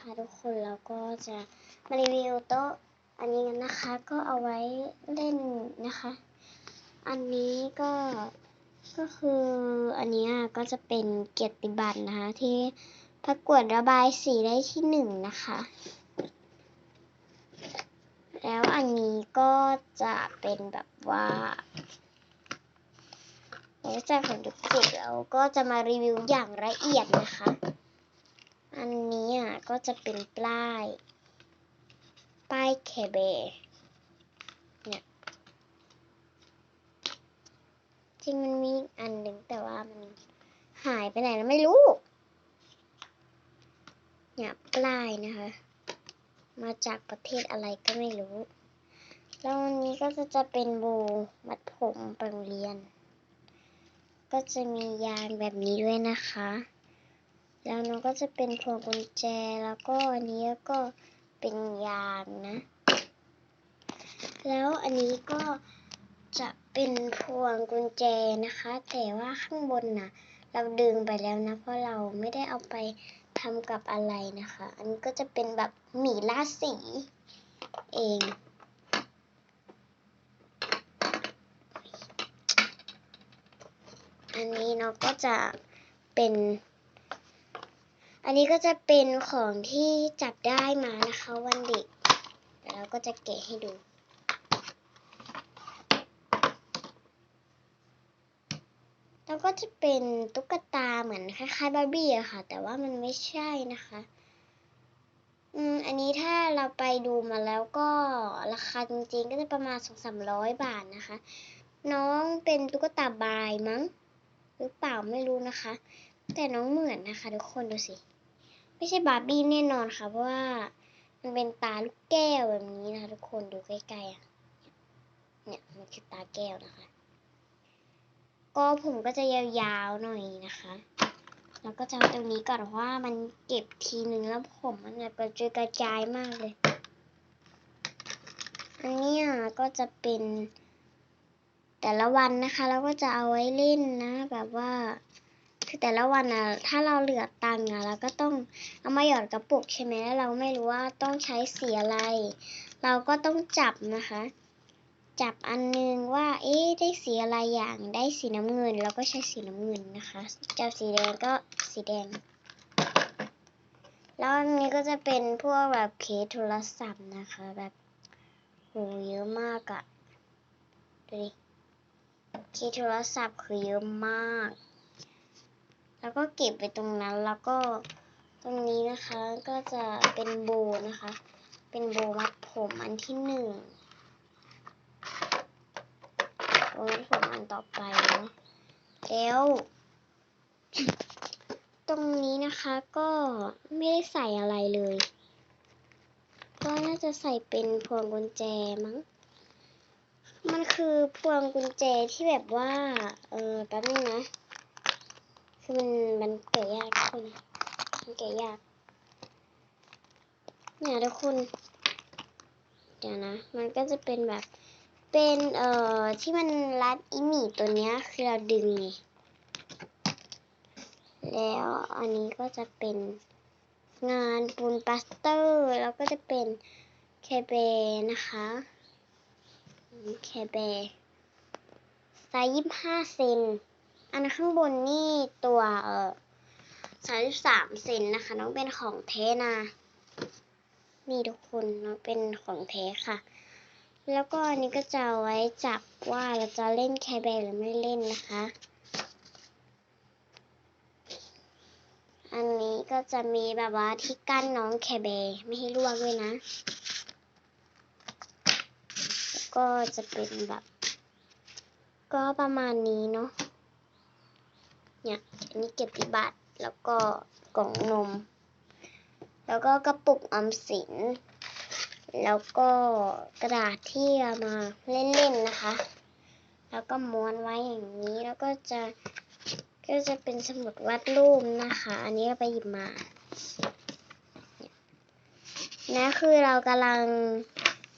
นะคะทุกคนเราก็จะมารีวิวโต๊ะอันนี้กันนะคะก็เอาไว้เล่นนะคะ อันนี้ก็ก็คืออันนี้ก็จะเป็นเกียรติบัตรนะคะ ที่ประกวดระบายสีได้ที่หนึ่งนะคะ แล้วอันนี้ก็จะเป็นแบบว่าในใจของทุกคนแล้วก็จะมารีวิวอย่างละเอียดนะคะ อันนี้อะก็จะเป็นป้าย ป้ายเคเบเนี่ยจริงมันมีอันหนึ่งแต่ว่ามันหายไปไหนแล้วไม่รู้ เนี่ยป้ายนะคะ มาจากประเทศอะไรก็ไม่รู้ แล้ววันนี้ก็จะจะเป็นโบมัดผมไปโรงเรียน ก็จะมียางแบบนี้ด้วยนะคะ แล้วน้องก็จะเป็นพวงกุญแจแล้วก็อันนี้ก็เป็นยางนะ แล้วอันนี้ก็จะเป็นพวงกุญแจนะคะ แต่ว่าข้างบนน่ะ เราดึงไปแล้วนะ เพราะเราไม่ได้เอาไปทำกับอะไรนะคะ อันนี้ก็จะเป็นแบบหมีล่าสีเองอันนี้เนาะก็จะเป็น อันนี้ก็จะเป็นของที่จับได้มานะคะวันเด็กเดี๋ยวเราก็จะเกะให้ดู แล้วก็จะเป็นตุ๊กตาเหมือนคล้ายๆบาร์บี้อะค่ะ แต่ว่ามันไม่ใช่นะคะ อืม อันนี้ถ้าเราไปดูมาแล้วก็ราคาจริงๆก็จะประมาณสองสามร้อยบาทนะคะ น้องเป็นตุ๊กตาบายมั้ง หรือเปล่าไม่รู้นะคะ แต่น้องเหมือนนะคะ ทุกคนดูสิ ไม่ใช่บาร์บี้แน่นอนค่ะเพราะว่า มันเป็นตาลูกแก้วแบบนี้นะคะทุกคนดูใกล้ๆอะเนี่ยมันคือตาแก้วนะคะ ก็ผมก็จะยาวๆหน่อยนะคะแล้วก็จะเอาตรงนี้ก่อนเพราะว่ามันเก็บทีนึงแล้วผมมันแบบกระจุยกระจายมากเลยอันนี้ก็จะเป็นแต่ละวันนะคะ แล้วก็จะเอาไว้เล่นนะ แบบว่า แต่ละวันอะถ้าเราเหลือตังค์อะเราก็ต้องเอามาหยอดกระปุกใช่ไหมแล้วเราไม่รู้ว่าต้องใช้สีอะไร เราก็ต้องจับนะคะ จับอันนึงว่า เอ๊ะได้สีอะไรอย่างได้สีน้ำเงินแล้วก็ใช้สีน้ำเงินนะคะ จับสีแดงก็สีแดง แล้วอันนี้ก็จะเป็นพวกแบบเคสโทรศัพท์นะคะ แบบโหเยอะมากอะดูดิเคสโทรศัพท์คือเยอะมาก แล้วก็เก็บไปตรงนั้นแล้วก็ตรงนี้นะคะก็จะเป็นโบนะคะ เป็นโบมัดผมอันที่หนึ่งโอ้ยผมอันต่อไปเนาะแล้วตรงนี้นะคะก็ไม่ได้ใส่อะไรเลย ก็น่าจะใส่เป็นพวงกุญแจมั้ง มันคือพวงกุญแจที่แบบว่า เออแป๊บนึงนะ คือมันมันแกะยากทุกคนมันแกะยาก เนี่ยทุกคน เดี๋ยวนะ มันก็จะเป็นแบบ เป็นเอ่อที่มันรัดอีหมี่ตัวเนี้ยคือเราดึงไงแล้วอันนี้ก็จะเป็นงานปูนปลาสเตอร์ แล้วก็จะเป็นแคเบนะคะแคเบไซส์ยี่ห้าเซน อันข้างบนนี่ตัวเอ่อสามสิบสามเซนนะคะ น้องเป็นของแท้นะนี่ทุกคนน้องเป็นของแท้ค่ะ แล้วก็อันนี้ก็จะไว้จับว่าเราจะเล่นแคร์แบร์หรือไม่เล่นนะคะ อันนี้ก็จะมีแบบว่าที่กั้นน้องแคร์แบร์ไม่ให้ล่วงด้วยนะแล้วก็จะเป็นแบบ ก็ประมาณนี้เนาะ เนี่ยอันนี้เก็บที่บัตรแล้วก็กล่องนม แล้วก็กระปุกออมสิน แล้วก็กระดาษที่เอามาเล่นๆนะคะ แล้วก็ม้วนไว้อย่างนี้แล้วก็จะก็จะเป็นสมุดวาดรูปนะคะ อันนี้เราไปหยิบมานะคือเรากำลัง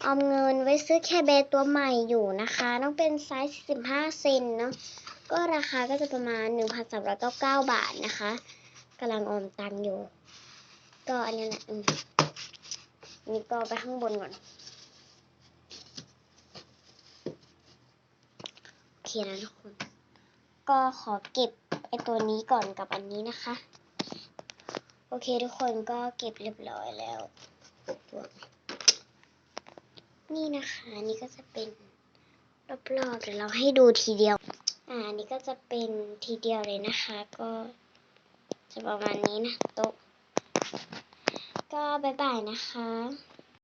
เอาเงินไว้ซื้อแคร์แบตัวใหม่อยู่นะคะ ต้องเป็นไซส์ 15 เซนเนาะ ก็ราคาก็จะประมาณ 1,399 บาทนะคะกำลังออมตังอยู่ ก็อันนี้แหละนี่ก็ไปข้างบนก่อนโอเคนะทุกคน ก็ขอเก็บไอตัวนี้ก่อนกับอันนี้นะคะ โอเคทุกคนก็เก็บเรียบร้อยแล้ว นี่นะคะ นี่ก็จะเป็นรอบๆเดี๋ยวเราให้ดูทีเดียว อ่าอันนี้ก็จะเป็นทีเดียวเลยนะคะ ก็จะประมาณนี้นะโต๊ะก็บายบายนะคะ